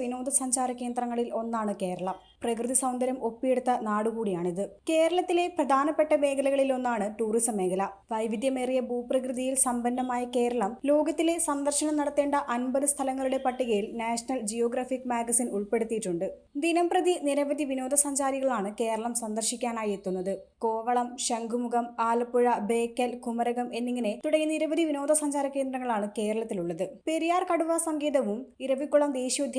വിനോദസഞ്ചാര കേന്ദ്രങ്ങളിൽ ഒന്നാണ് കേരളം. പ്രകൃതി സൗന്ദര്യം ഒപ്പിയെടുത്ത നാടുകൂടിയാണിത്. കേരളത്തിലെ പ്രധാനപ്പെട്ട മേഖലകളിൽ ഒന്നാണ് ടൂറിസം മേഖല. വൈവിധ്യമേറിയ ഭൂപ്രകൃതിയിൽ സമ്പന്നമായ കേരളം ലോകത്തിലെ സന്ദർശനം നടത്തേണ്ട അൻപത് സ്ഥലങ്ങളുടെ പട്ടികയിൽ നാഷണൽ ജിയോഗ്രാഫിക് മാഗസിൻ ഉൾപ്പെടുത്തിയിട്ടുണ്ട്. ദിനംപ്രതി നിരവധി വിനോദസഞ്ചാരികളാണ് കേരളം സന്ദർശിക്കാനായി എത്തുന്നത്. കോവളം ശംഖുമുഖം ആലപ്പുഴ ബേക്കൽ കുമരകം എന്നിങ്ങനെ തുടങ്ങിയ നിരവധി വിനോദസഞ്ചാര കേന്ദ്രങ്ങളാണ് കേരളത്തിലുള്ളത്. പെരിയാർ കടുവ സങ്കേതവും ഇരവിക്കുളം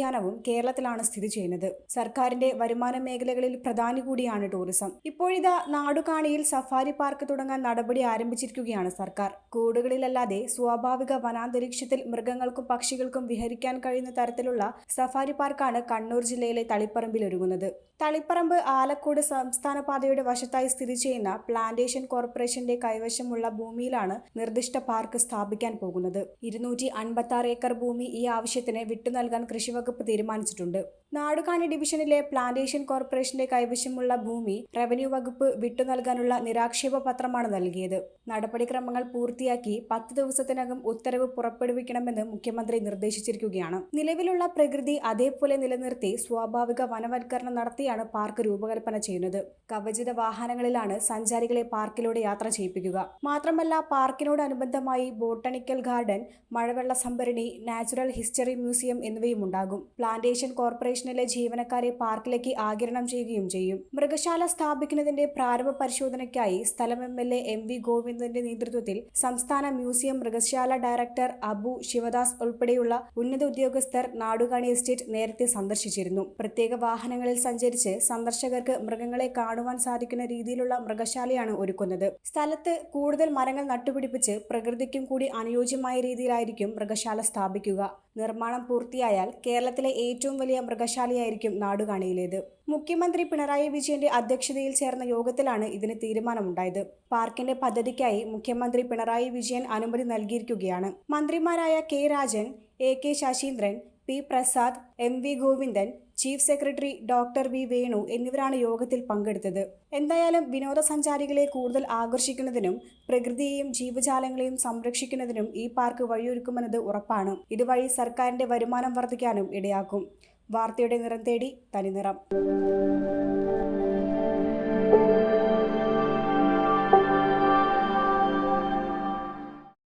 ദേശീയോദ്യാനവും കേരളത്തിലാണ് സ്ഥിതി ചെയ്യുന്നത്. സർക്കാരിന്റെ വരുമാന മേഖലകളിൽ പ്രധാനി കൂടിയാണ് ടൂറിസം. ഇപ്പോഴിതാ നാടുകാണിയിൽ സഫാരി പാർക്ക് തുടങ്ങാൻ നടപടി ആരംഭിച്ചിരിക്കുകയാണ് സർക്കാർ. കൂടുകളിലല്ലാതെ സ്വാഭാവിക വനാന്തരീക്ഷത്തിൽ മൃഗങ്ങൾക്കും പക്ഷികൾക്കും വിഹരിക്കാൻ കഴിയുന്ന തരത്തിലുള്ള സഫാരി പാർക്കാണ് കണ്ണൂർ ജില്ലയിലെ തളിപ്പറമ്പിൽ ഒരുങ്ങുന്നത്. തളിപ്പറമ്പ് ആലക്കോട് സംസ്ഥാന പാതയുടെ വശത്തായി സ്ഥിതി ചെയ്യുന്ന പ്ലാന്റേഷൻ കോർപ്പറേഷന്റെ കൈവശമുള്ള ഭൂമിയിലാണ് നിർദ്ദിഷ്ട പാർക്ക് സ്ഥാപിക്കാൻ പോകുന്നത്. ഇരുന്നൂറ്റി അൻപത്തി ഏക്കർ ഭൂമി ഈ ആവശ്യത്തിന് വിട്ടു നൽകാൻ കൃഷിവകുപ്പ് തീരുമാനിച്ചിട്ടുണ്ട്. നാടുകാണി ഡിവിഷനിലെ പ്ലാന്റേഷൻ കോർപ്പറേഷന്റെ കൈവശമുള്ള ഭൂമി റവന്യൂ വകുപ്പ് വിട്ടു നൽകാനുള്ള നിരാക്ഷേപ പത്രമാണ് നൽകിയത്. നടപടിക്രമങ്ങൾ പൂർത്തിയാക്കി പത്ത് ദിവസത്തിനകം ഉത്തരവ് പുറപ്പെടുവിക്കണമെന്ന് മുഖ്യമന്ത്രി നിർദ്ദേശിച്ചിരിക്കുകയാണ്. നിലവിലുള്ള പ്രകൃതി അതേപോലെ നിലനിർത്തി സ്വാഭാവിക വനവൽക്കരണം നടത്തിയാണ് പാർക്ക് രൂപകൽപ്പന ചെയ്യുന്നത്. കവചിത വാഹനങ്ങളിലാണ് സഞ്ചാരികളെ പാർക്കിലൂടെ യാത്ര ചെയ്യിപ്പിക്കുക. മാത്രമല്ല പാർക്കിനോടനുബന്ധമായി ബോട്ടണിക്കൽ ഗാർഡൻ മഴവെള്ള സംഭരണി നാച്ചുറൽ ഹിസ്റ്ററി മ്യൂസിയം എന്നിവയും ഉണ്ടാകും പ്ലാന്റേഷൻ കോർപ്പറേഷനിലെ ജീവനക്കാരെ പാർക്കിലേക്ക് ആകിരണം ചെയ്യുകയും ചെയ്യും. മൃഗശാല സ്ഥാപിക്കുന്നതിന്റെ പ്രാരംഭ പരിശോധനയ്ക്കായി സ്ഥലം M L A M V ഗോവിന്ദന്റെ നേതൃത്വത്തിൽ സംസ്ഥാന മ്യൂസിയം മൃഗശാല ഡയറക്ടർ അബു ശിവദാസ് ഉൾപ്പെടെയുള്ള ഉന്നത ഉദ്യോഗസ്ഥർ നാടുകാണി എസ്റ്റേറ്റ് നേരത്തെ സന്ദർശിച്ചിരുന്നു. പ്രത്യേക വാഹനങ്ങളിൽ സഞ്ചരിച്ച് സന്ദർശകർക്ക് മൃഗങ്ങളെ കാണുവാൻ സാധിക്കുന്ന രീതിയിലുള്ള മൃഗശാലയാണ് ഒരുക്കുന്നത്. സ്ഥലത്ത് കൂടുതൽ മരങ്ങൾ നട്ടുപിടിപ്പിച്ച് പ്രകൃതിക്കും കൂടി അനുയോജ്യമായ രീതിയിലായിരിക്കും മൃഗശാല സ്ഥാപിക്കുക. നിർമ്മാണം പൂർത്തിയായാൽ കേരളത്തിലെ ഏറ്റവും വലിയ മൃഗശാലയായിരിക്കും നാടുകാണിയിലേത്. മുഖ്യമന്ത്രി പിണറായി വിജയന്റെ അധ്യക്ഷതയിൽ ചേർന്ന യോഗത്തിലാണ് ഇതിന് തീരുമാനമുണ്ടായത്. പാർക്കിന്റെ പദ്ധതിക്കായി മുഖ്യമന്ത്രി പിണറായി വിജയൻ അനുമതി നൽകിയിരിക്കുകയാണ്. മന്ത്രിമാരായ K Rajan A K Saseendran P Prasad M V Govindan chief secretary doctor V Venu എന്നിവരാണ് യോഗത്തിൽ പങ്കെടുത്തത്. എന്തായാലും വിനോദസഞ്ചാരികളെ കൂടുതൽ ആകർഷിക്കുന്നതിനും പ്രകൃതിയെയും ജീവജാലങ്ങളെയും സംരക്ഷിക്കുന്നതിനും ഈ പാർക്ക് വഴിയൊരുക്കുമെന്നത് ഉറപ്പാണ്. ഇതുവഴി സർക്കാരിന്റെ വരുമാനം വർദ്ധിക്കാനും ഇടയാക്കും. വാർത്തയുടെ നിറം തേടി തനിനിറം.